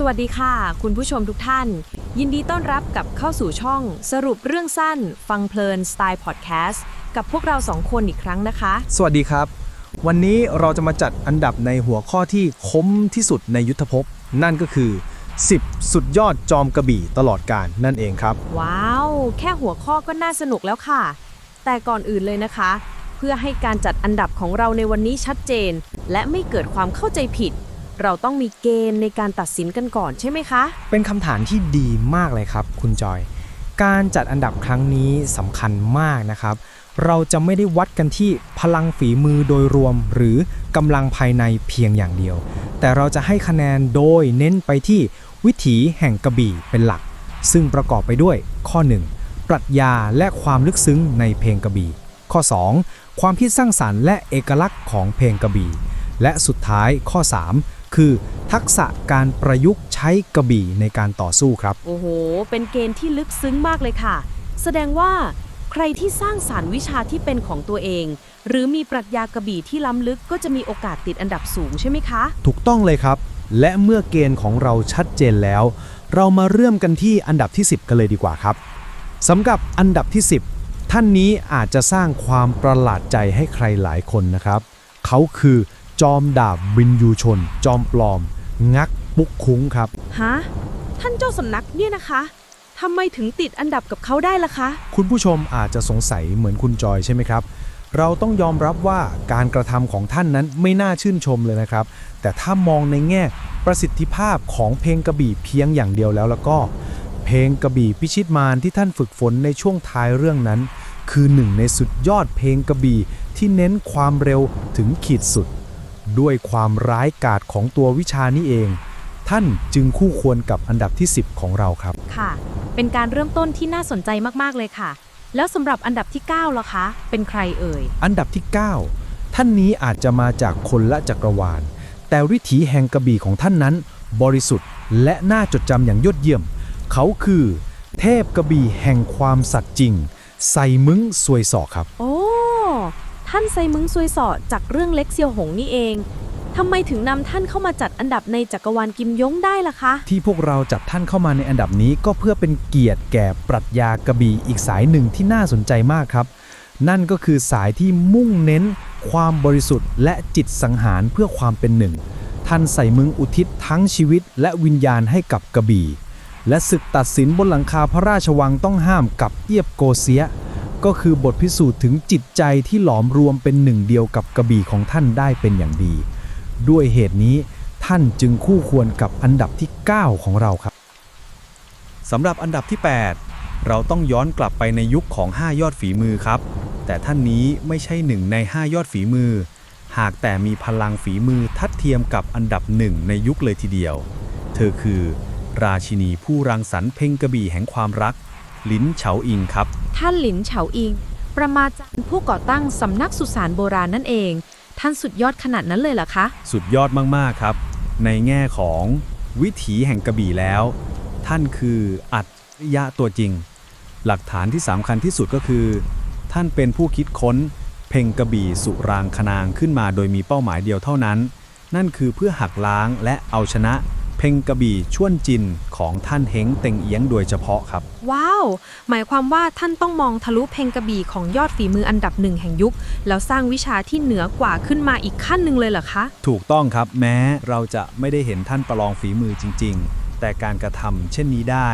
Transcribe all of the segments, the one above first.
สวัสดีค่ะ คุณผู้ชมทุกท่าน ยินดีต้อนรับกลับเข้าสู่ช่อง สรุปเรื่องสั้น ฟังเพลินสไตล์พอดแคสต์กับพวกเราสองคนอีกครั้งนะคะ สวัสดีครับ วันนี้เราจะมาจัดอันดับในหัวข้อที่คมที่สุดในยุทธภพ นั่นก็คือ 10 สุดยอดจอมกระบี่ตลอดการนั่นเองครับ ว้าว แค่หัวข้อก็น่าสนุกแล้วค่ะ แต่ก่อนอื่นเลยนะคะ เพื่อให้การจัดอันดับของเราในวันนี้ชัดเจน และไม่เกิดความเข้าใจผิด เราต้องมีเกณฑ์ในการตัดสินกันก่อนใช่ไหมคะ เป็นคำถามที่ดีมากเลยครับ คุณจอย การจัดอันดับครั้งนี้สำคัญมากนะครับ เราจะไม่ได้วัดกันที่พลังฝีมือโดยรวม หรือกำลังภายในเพียงอย่างเดียว แต่เราจะให้คะแนนโดยเน้นไปที่วิถีแห่งกระบี่เป็นหลัก ซึ่งประกอบไปด้วยข้อ 1 ปรัชญาและความลึกซึ้งในเพลงกระบี่ ข้อ 2 ความคิดสร้างสรรค์และเอกลักษณ์ของเพลงกระบี่ และสุดท้ายข้อ 3 คือทักษะการประยุกต์ใช้กระบี่ในการต่อสู้ครับ โอ้โห เป็นเกณฑ์ที่ลึกซึ้งมากเลยค่ะ แสดงว่าใครที่สร้างสารรค์วิชาที่เป็นของตัวเอง หรือมีปรัชญากระบี่ที่ล้ำลึกก็จะมีโอกาสติดอันดับสูงใช่ไหมคะ ถูกต้องเลยครับ และเมื่อเกณฑ์ของเราชัดเจนแล้ว เรามาเริ่มกันที่อันดับที่ 10 กันเลยดีกว่าครับสำหรับอันดับที่ 10 ท่านนี้อาจจะสร้างความประหลาดใจให้ใครหลายคนนะครับ เขาคือ จอมดาบบินยูชน จอมปลอม งักปุกคุ้งครับ ฮะ ท่านเจ้าสำนักเนี่ยนะคะทำไมถึงติดอันดับกับเขาได้ล่ะคะ คุณผู้ชมอาจจะสงสัยเหมือนคุณจอยใช่ไหมครับ เราต้องยอมรับว่าการกระทำของท่านนั้นไม่น่าชื่นชมเลยนะครับ แต่ถ้ามองในแง่ประสิทธิภาพของเพลงกระบี่เพียงอย่างเดียวแล้วแล้วก็ เพลงกระบี่พิชิตมารที่ท่านฝึกฝนในช่วงท้ายเรื่องนั้น คือหนึ่งในสุดยอดเพลงกระบี่ที่เน้นความเร็วถึงขีดสุด ด้วยความร้ายกาจของตัววิชานี้เอง ท่านจึงคู่ควรกับอันดับที่ 10 ของเราครับ ค่ะ เป็นการเริ่มต้นที่น่าสนใจมาก ๆ เลยค่ะ แล้วสำหรับอันดับที่9ล่ะคะ เป็นใครเอ่ย อันดับที่ 9 ท่านนี้อาจจะมาจากคนละจักรวาล แต่วิถีแห่งกระบี่ของท่านนั้น บริสุทธิ์และน่าจดจำอย่างยอดเยี่ยม เขาคือ เทพกระบี่แห่งความสัตย์จริงไซมึงซวยสอกครับ โอ้ ท่านไซมึงซวยสอจากเรื่องเล็กเซียวหงนี่เองทำไมถึงนำท่านเข้ามาจัดอันดับในจักรวาลกิมยงได้ล่ะคะ ที่พวกเราจับท่านเข้ามาในอันดับนี้ก็เพื่อเป็นเกียรติแก่ปรัชญากระบี่อีกสายหนึ่งที่น่าสนใจมากครับ นั่นก็คือสายที่มุ่งเน้น ความบริสุทธิ์ และจิตสังหารเพื่อความเป็นหนึ่ง ท่านใส่มึงอุทิศทั้งชีวิต และวิญญาณให้กับกระบี่ และศึกตัดสินบนหลังคาพระราชวังต้องห้ามกับเอียบโกเซีย ก็คือบทพิสูจน์ถึงจิตใจที่หลอมรวมเป็นหนึ่งเดียวกับกระบี่ของท่านได้เป็นอย่างดี ด้วยเหตุนี้ท่านจึงคู่ควรกับอันดับที่ 9 ของเราครับสำหรับอันดับที่ 8 เราต้องย้อนกลับไปในยุคของ 5 ยอดฝีมือครับ แต่ท่านนี้ไม่ใช่หนึ่งใน 5 ยอดฝีมือ หากแต่มีพลังฝีมือทัดเทียมกับอันดับหนึ่งในยุคเลยทีเดียว เธอคือ ราชินีผู้รังสรรค์เพลงกระบี่แห่งความรัก ลิ้นเฉาอิงครับ ท่านหลินเฉาอิง ประมาจารย์ผู้ก่อตั้งสำนักสุสานโบราณนั่นเอง ท่านสุดยอดขนาดนั้นเลยเหรอคะ สุดยอดมาก ๆ ครับ ในแง่ของวิถีแห่งกระบี่แล้ว ท่านคืออัจฉริยะตัวจริง หลักฐานที่สำคัญที่สุดก็คือ ท่านเป็นผู้คิดค้น เพลงกระบี่สุรางคนางขึ้นมาโดยมีเป้าหมายเดียวเท่านั้น นั่นคือเพื่อหักล้างและเอาชนะ เพลงกระบี่ชวนจินของท่านเฮงเต็งเอียงโดยเฉพาะครับ ว้าว หมายความว่าท่านต้องมองทะลุเพลงกระบี่ของยอดฝีมืออันดับหนึ่งแห่งยุค แล้วสร้างวิชาที่เหนือกว่าขึ้นมาอีกขั้นหนึ่งเลยเหรอคะ ถูกต้องครับแม้เราจะไม่ได้เห็นท่านประลองฝีมือจริง ๆ แต่การกระทำเช่นนี้ได้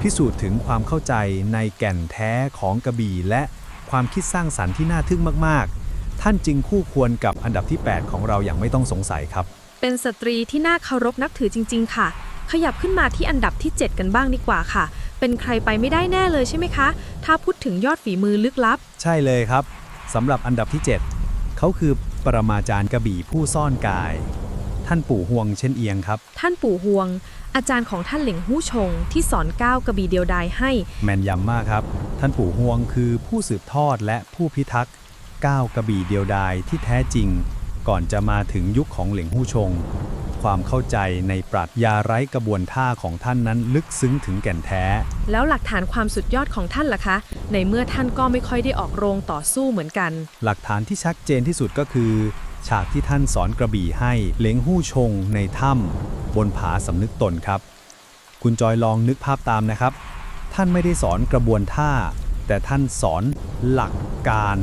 พิสูจน์ถึงความเข้าใจในแก่นแท้ของกระบี่และความคิดสร้างสรรค์ที่น่าทึ่งมากๆ ท่านจึงคู่ควรกับอันดับที่ 8 ของเราอย่างไม่ต้องสงสัยครับ เป็นสตรีที่น่าเคารพนับถือจริง ๆ ค่ะ ขยับขึ้นมาที่อันดับที่ 7 กันบ้างดีกว่าค่ะ เป็นใครไปไม่ได้แน่เลยใช่ไหมคะ ถ้าพูดถึงยอดฝีมือลึกลับ ใช่เลยครับสำหรับอันดับที่ 7 เขาคือปรมาจารย์กระบี่ผู้ซ่อนกาย ท่านปู่ห่วงเช่นเอียงครับ ท่านปู่ฮวง อาจารย์ของท่านเหลิงหู้ชง ที่สอนก้าวกระบี่เดียวดายให้ แม่นยำมากครับ ท่านปู่ฮวงคือผู้สืบทอดและผู้พิทักษ์ก้าวกระบี่เดียวดายที่แท้จริง ก่อนจะมาถึงยุคของเหลิงหู้ชง ความเข้าใจในปรัชญาไร้กระบวนท่าของท่านนั้นลึกซึ้งถึงแก่นแท้ แล้วหลักฐานความสุดยอดของท่านล่ะคะ ในเมื่อท่านก็ไม่ค่อยได้ออกโรงต่อสู้เหมือนกัน หลักฐานที่ชัดเจนที่สุดก็คือ ฉากที่ท่านสอนกระบี่ให้เหลงหู้ชง ในถ้ำบนผาสำนึกตนครับ คุณจอยลองนึกภาพตามนะครับ ท่านไม่ได้สอนกระบวนท่า แต่ท่านสอนหลักการ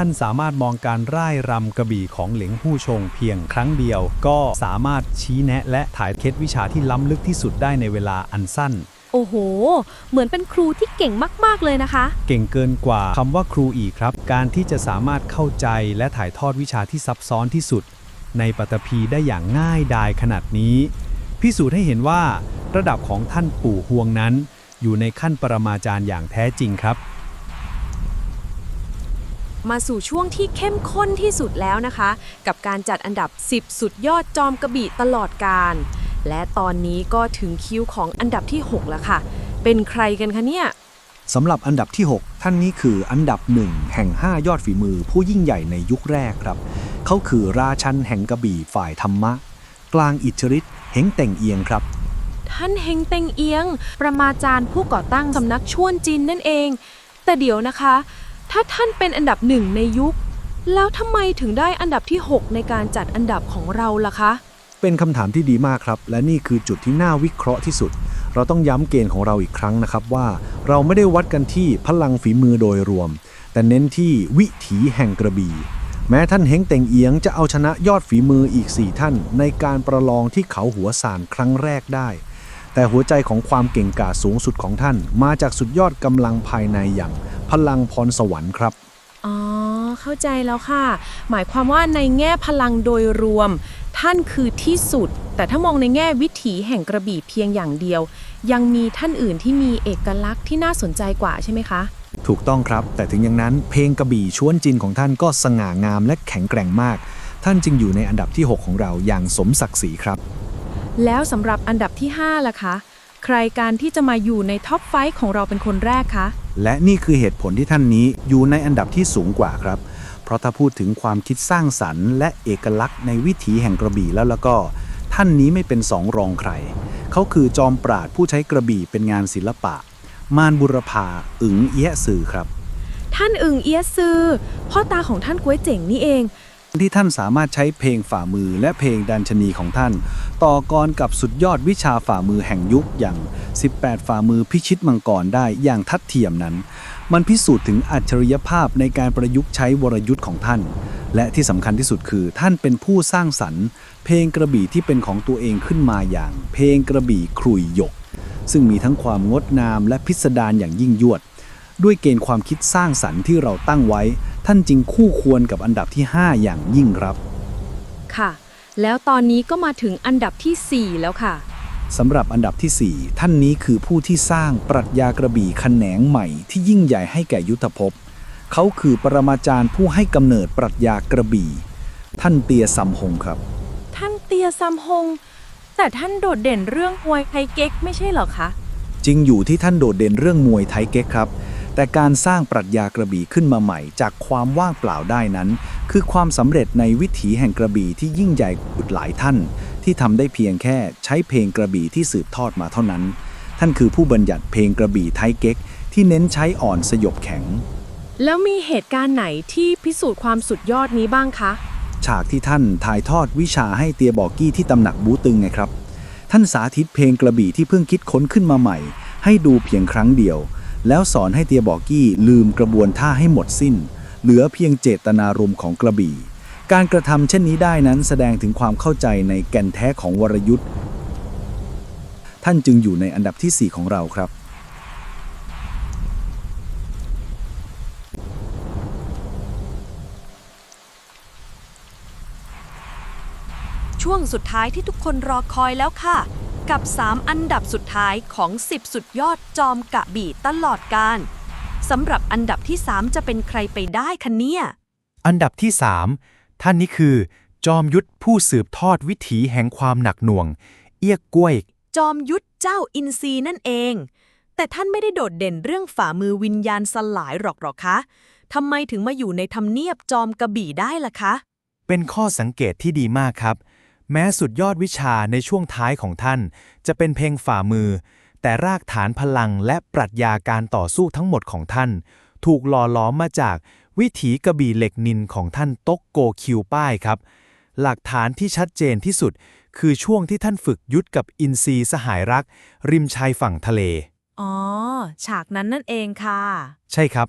ท่านสามารถมองการร่ายรำกระบี่ของเหลิงหู้ชงเพียงครั้งเดียว ก็สามารถชี้แนะและถ่ายเคล็ดวิชาที่ล้ำลึกที่สุดได้ในเวลาอันสั้น โอ้โห เหมือนเป็นครูที่เก่งมากๆเลยนะคะ เก่งเกินกว่าคำว่าครูอีกครับ การที่จะสามารถเข้าใจและถ่ายทอดวิชาที่ซับซ้อนที่สุด ในปัตภีได้อย่างง่ายดายขนาดนี้ พิสูจน์ให้เห็นว่า ระดับของท่านปู่ฮวงนั้น อยู่ในขั้นปรมาจารย์อย่างแท้จริงครับ มาสู่ช่วงที่เข้มข้นที่สุดแล้วนะคะ กับการจัดอันดับ 10 สุดยอดจอมกระบี่ตลอดการ และตอนนี้ก็ถึงคิวของอันดับที่ 6 แล้วค่ะ เป็นใครกันคะเนี่ยสำหรับอันดับที่ 6 ท่านนี้คืออันดับหนึ่งแห่ง 5 ยอดฝีมือผู้ยิ่งใหญ่ในยุคแรกครับ เขาคือราชันแห่งกระบี่ฝ่ายธรรมะ กลางอิทธิฤทธิ์เฮงแต่งเอียงครับท่านเฮงเต็งเอียง ประมาจารย์ผู้ก่อตั้งสำนักชวนจินนั่นเอง แต่เดี๋ยวนะคะ ถ้าท่านเป็นอันดับหนึ่งในยุค แล้วทำไมถึงได้อันดับที่ 6 ในการจัดอันดับของเราล่ะคะ เป็นคำถามที่ดีมากครับ และนี่คือจุดที่น่าวิเคราะห์ที่สุด เราต้องย้ำเกณฑ์ของเราอีกครั้งนะครับว่า เราไม่ได้วัดกันที่พลังฝีมือโดยรวม แต่เน้นที่วิถีแห่งกระบี่ แม้ท่านเฮงเต็งเอียงจะเอาชนะยอดฝีมืออีก 4 ท่าน ในการประลองที่เขาหัวสานครั้งแรกได้ แต่หัวใจของความเก่งกาจสูงสุดของท่าน มาจากสุดยอดกำลังภายในอย่าง พลังพรสวรรค์ครับ อ๋อ เข้าใจแล้วค่ะ หมายความว่าในแง่พลังโดยรวม ท่านคือที่สุด แต่ถ้ามองในแง่วิถีแห่งกระบี่เพียงอย่างเดียว ยังมีท่านอื่นที่มีเอกลักษณ์ที่น่าสนใจกว่าใช่ไหมคะ ถูกต้องครับ แต่ถึงอย่างนั้นเพลงกระบี่ชวนจินของท่านก็สง่างามและแข็งแกร่งมาก ท่านจึงอยู่ในอันดับที่ 6 ของเราอย่างสมศักดิ์ศรีครับ แล้วสำหรับอันดับที่ 5 ล่ะคะ ใครการที่จะมาอยู่ในท็อปไฟว์ของเราเป็นคนแรกคะ และนี่คือเหตุผลที่ท่านนี้อยู่ในอันดับที่สูงกว่าครับ เพราะถ้าพูดถึงความคิดสร้างสรรค์ และเอกลักษณ์ในวิถีแห่งกระบี่แล้วแล้วก็ ท่านนี้ไม่เป็นสองรองใคร เขาคือจอมปราดผู้ใช้กระบี่เป็นงานศิลปะ มานบุรพาอึ๋งเอี้ยสื่อครับ ท่านอึงเอียซือพ่อตาของท่านก้วยเจ๋งนี่เอง ที่ท่านสามารถใช้เพลงฝ่ามือและเพลงดันชนีของท่าน ต่อกรกับสุดยอดวิชาฝ่ามือแห่งยุคอย่าง 18 ฝ่ามือพิชิตมังกรได้อย่างทัดเทียมนั้น มันพิสูจน์ถึงอัจฉริยภาพในการประยุกต์ใช้วรยุทธ์ของท่าน และที่สำคัญที่สุดคือท่านเป็นผู้สร้างสรรค์ เพลงกระบี่ที่เป็นของตัวเองขึ้นมาอย่าง เพลงกระบี่ครุยหยก ซึ่งมีทั้งความงดงามและพิสดารอย่างยิ่งยวด ด้วยเกณฑ์ความคิดสร้างสรรค์ที่เราตั้งไว้ ท่านจึงคู่ควรกับอันดับที่ 5 อย่างยิ่งครับ ค่ะ แล้วตอนนี้ก็มาถึงอันดับทีสี่4 แล้วค่ะสำหรับอันดับทีสี่ 4 ท่านนี้คือผู้ที่สร้างปรัชญากระบี่แขนงใหม่ที่ยิ่งใหญ่ให้แก่ยุทธภพ เขาคือปรมาจารย์ผู้ให้กำเนิดปรัชญากระบี่ ท่านเตียซัมฮงครับ ท่านเตียซัมฮง แต่ท่านโดดเด่นเรื่องมวยไทเก๊กไม่ใช่เหรอคะ จริงอยู่ที่ท่านโดดเด่นเรื่องมวยไทยเก๊กครับ แต่การสร้างปรัชญากระบี่ขึ้นมาใหม่จากความว่างเปล่าได้นั้น คือความสำเร็จในวิถีแห่งกระบี่ที่ยิ่งใหญ่กว่าหลายท่าน ที่ทำได้เพียงแค่ใช้เพลงกระบี่ที่สืบทอดมาเท่านั้น ท่านคือผู้บัญญัติเพลงกระบี่ไทยเก๊ก ที่เน้นใช้อ่อนสยบแข็ง แล้วมีเหตุการณ์ไหนที่พิสูจน์ความสุดยอดนี้บ้างคะ ฉากที่ท่านถ่ายทอดวิชาให้เตียบอกกี้ที่ตำหนักบูตึงไงครับ ท่านสาธิตเพลงกระบี่ที่เพิ่งคิดค้นขึ้นมาใหม่ ให้ดูเพียงครั้งเดียว แล้วสอนให้เตียบอกกี้ลืมกระบวนท่าให้หมดสิ้น เหลือเพียงเจตนารมณ์ของกระบี่ การกระทำเช่นนี้ได้นั้นแสดงถึงความเข้าใจในแก่นแท้ของวรยุทธ์ท่านจึงอยู่ในอันดับที่ 4 ของเราครับ ช่วงสุดท้ายที่ทุกคนรอคอยแล้วค่ะ กับ 3 อันดับสุดท้ายของ 10 สุดยอดจอมกะบี่ตลอดการสำหรับอันดับที่ 3 จะเป็นใครไปได้คะเนี่ย อันดับที่ 3 ท่านนี้คือ จอมยุทธผู้สืบทอดวิถีแห่งความหนักหน่วง เอี้ยกกล้วย จอมยุทธเจ้าอินทรีนั่นเอง แต่ท่านไม่ได้โดดเด่นเรื่องฝ่ามือวิญญาณสลายหรอกหรอกคะทำไมถึงมาอยู่ในทำเนียบจอมกระบี่ได้ล่ะคะ เป็นข้อสังเกตที่ดีมากครับ แม้สุดยอดวิชาในช่วงท้ายของท่าน จะเป็นเพลงฝ่ามือ แต่รากฐานพลังและปรัชญาการต่อสู้ทั้งหมดของท่าน ถูกหล่อล้อมมาจากวิถีกระบี่เหล็กนินของท่านตกโกคิวป้ายครับ หลักฐานที่ชัดเจนที่สุด คือช่วงที่ท่านฝึกยุทธกับอินทรีสหายรัก ริมชายฝั่งทะเล อ๋อ ฉากนั้นนั่นเองค่ะ ใช่ครับ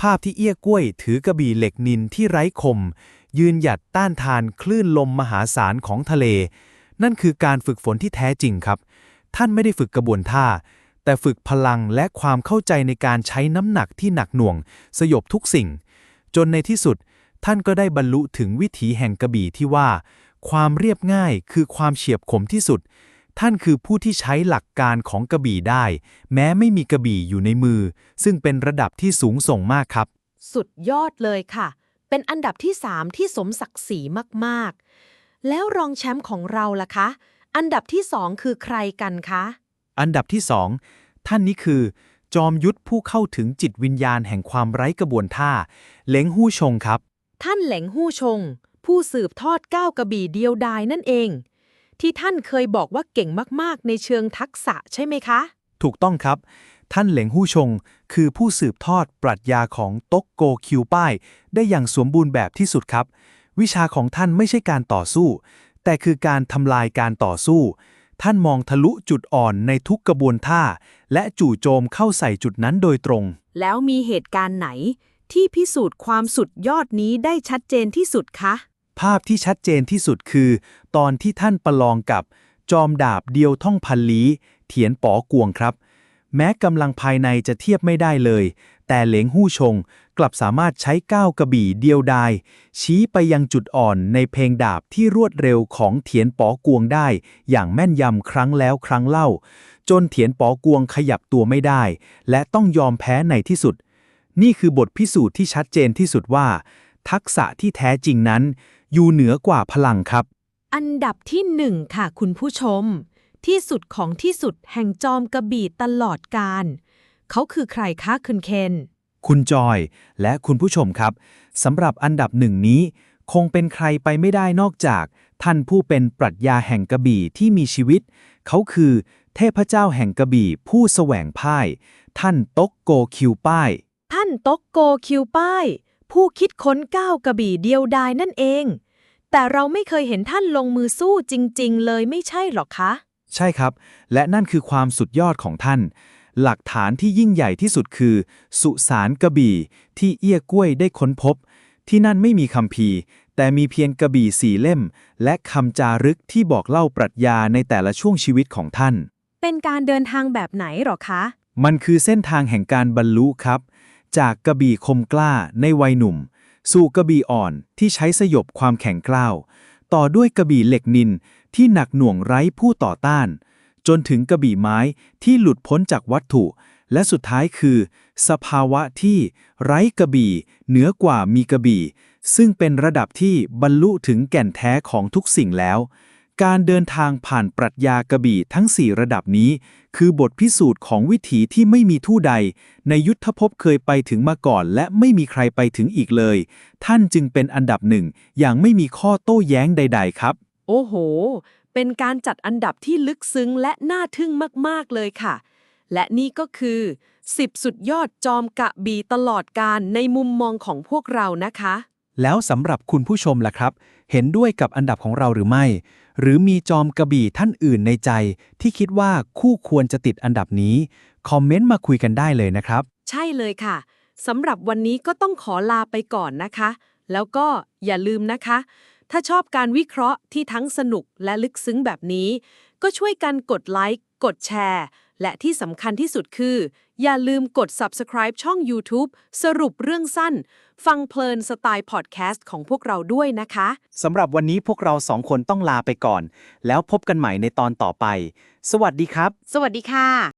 ภาพที่เอี้ยกล้วยถือกระบี่เหล็กนินที่ไร้คม ยืนหยัดต้านทานคลื่นลมมหาศาลของทะเล นั่นคือการฝึกฝนที่แท้จริงครับ ท่านไม่ได้ฝึกกระบวนท่า แต่ฝึกพลังและความเข้าใจในการใช้น้ำหนักที่หนักหน่วง สยบทุกสิ่ง จนในที่สุด ท่านก็ได้บรรลุถึงวิถีแห่งกระบี่ที่ว่า ความเรียบง่ายคือความเฉียบคมที่สุด ท่านคือผู้ที่ใช้หลักการของกระบี่ได้ แม้ไม่มีกระบี่อยู่ในมือ ซึ่งเป็นระดับที่สูงส่งมากครับ สุดยอดเลยค่ะ เป็นอันดับที่ 3 ที่สมศักดิ์ศรีมากๆ แล้วรองแชมป์ของเราล่ะคะ อันดับที่ 2 คือใครกันคะ อันดับที่สองท่านนี้คือ จอมยุทธผู้เข้าถึงจิตวิญญาณแห่งความไร้กระบวนท่าเล้งหู้ชงครับ ท่านเหลงหู้ชง ผู้สืบทอดก้าวกระบี่เดียวดายนั่นเอง ที่ท่านเคยบอกว่าเก่งมากๆ ในเชิงทักษะใช่ไหมคะ ถูกต้องครับ ท่านเหลงหู้ชง คือผู้สืบทอดปรัชญาของตกโกคิวป้าย ได้อย่างสมบูรณ์แบบที่สุดครับ วิชาของท่านไม่ใช่การต่อสู้ แต่คือการทำลายการต่อสู้ ท่านมองทะลุจุดอ่อนในทุกกระบวนท่า และจู่โจมเข้าใส่จุดนั้นโดยตรง แล้วมีเหตุการณ์ไหน ที่พิสูจน์ความสุดยอดนี้ได้ชัดเจนที่สุดคะภาพที่ชัดเจนที่สุดคือ ตอนที่ท่านประลองกับ จอมดาบเดียวท่องพันลี้ เถียนป๋อกวงครับ แม้กำลังภายในจะเทียบไม่ได้เลย แต่เหลงหู้ชงกลับสามารถใช้ก้าวกระบี่เดียวดาย ชี้ไปยังจุดอ่อนในเพลงดาบที่รวดเร็วของเถียนป๋อกวงได้ อย่างแม่นยำครั้งแล้วครั้งเล่า จนเถียนป๋อกวงขยับตัวไม่ได้ และต้องยอมแพ้ในที่สุด นี่คือบทพิสูจน์ที่ชัดเจนที่สุดว่า ทักษะที่แท้จริงนั้น อยู่เหนือกว่าพลังครับ อันดับที่หนึ่งค่ะคุณผู้ชม ที่สุดของที่สุดแห่งจอมกระบี่ตลอดการ เขาคือใครคะคุณเคน คุณจอยและคุณผู้ชมครับสำหรับอันดับหนึ่งนี้ คงเป็นใครไปไม่ได้นอกจาก ท่านผู้เป็นปรัชญาแห่งกระบี่ที่มีชีวิต เขาคือเทพเจ้าแห่งกระบี่ผู้แสวงพ่าย ท่านตกโกคิวป้าย ท่านตกโกคิวป้าย ผู้คิดค้นก้าวกระบี่เดียวดายนั่นเอง แต่เราไม่เคยเห็นท่านลงมือสู้จริง ๆ เลยไม่ใช่หรอคะ ใช่ครับ และนั่นคือความสุดยอดของท่าน หลักฐานที่ยิ่งใหญ่ที่สุดคือ สุสานกระบี่ ที่เอี้ยกล้วยได้ค้นพบ ที่นั่นไม่มีคำพีร์แต่มีเพียงกระบี่สี่เล่ม และคำจารึกที่บอกเล่าปรัชญาในแต่ละช่วงชีวิตของท่าน เป็นการเดินทางแบบไหนหรอคะ มันคือเส้นทางแห่งการบรรลุครับ จากกระบี่คมกล้าในวัยหนุ่ม สู่กระบี่อ่อนที่ใช้สยบความแข็งกร้าว ต่อด้วยกระบี่เหล็กนิน ที่หนักหน่วงไร้ผู้ต่อต้าน จนถึงกระบี่ไม้ที่หลุดพ้นจากวัตถุ และสุดท้ายคือ สภาวะที่ไร้กระบี่ เหนือกว่ามีกระบี่ ซึ่งเป็นระดับที่บรรลุถึงแก่นแท้ของทุกสิ่งแล้ว การเดินทางผ่านปรัชญากระบี่ทั้ง 4 ระดับนี้ คือบทพิสูจน์ของวิถีที่ไม่มีทู่ใด ในยุทธภพเคยไปถึงมาก่อน และไม่มีใครไปถึงอีกเลย ท่านจึงเป็นอันดับหนึ่งอย่างไม่มีข้อโต้แย้งใด ๆ ครับ โอ้โห เป็นการจัดอันดับที่ลึกซึ้งและน่าทึ่งมาก ๆ เลยค่ะ และนี่ก็คือ 10 สุดยอดจอมกะบีตลอดการในมุมมองของพวกเรานะคะ แล้วสำหรับคุณผู้ชมล่ะครับ เห็นด้วยกับอันดับของเราหรือไม่ หรือมีจอมกระบี่ท่านอื่นในใจ ที่คิดว่าคู่ควรจะติดอันดับนี้ คอมเมนต์มาคุยกันได้เลยนะครับ ใช่เลยค่ะสำหรับวันนี้ก็ต้องขอลาไปก่อนนะคะ แล้วก็อย่าลืมนะคะ ถ้าชอบการวิเคราะห์ที่ทั้งสนุกและลึกซึ้งแบบนี้ ก็ช่วยกันกดไลค์ กดแชร์ และที่สำคัญที่สุดคือ อย่าลืมกด subscribe ช่อง YouTube สรุปเรื่องสั้น ฟังเพลินสไตล์พอดแคสต์ของพวกเราด้วยนะคะ สำหรับวันนี้พวกเราสองคนต้องลาไปก่อน แล้วพบกันใหม่ในตอนต่อไป สวัสดีครับ สวัสดีค่ะ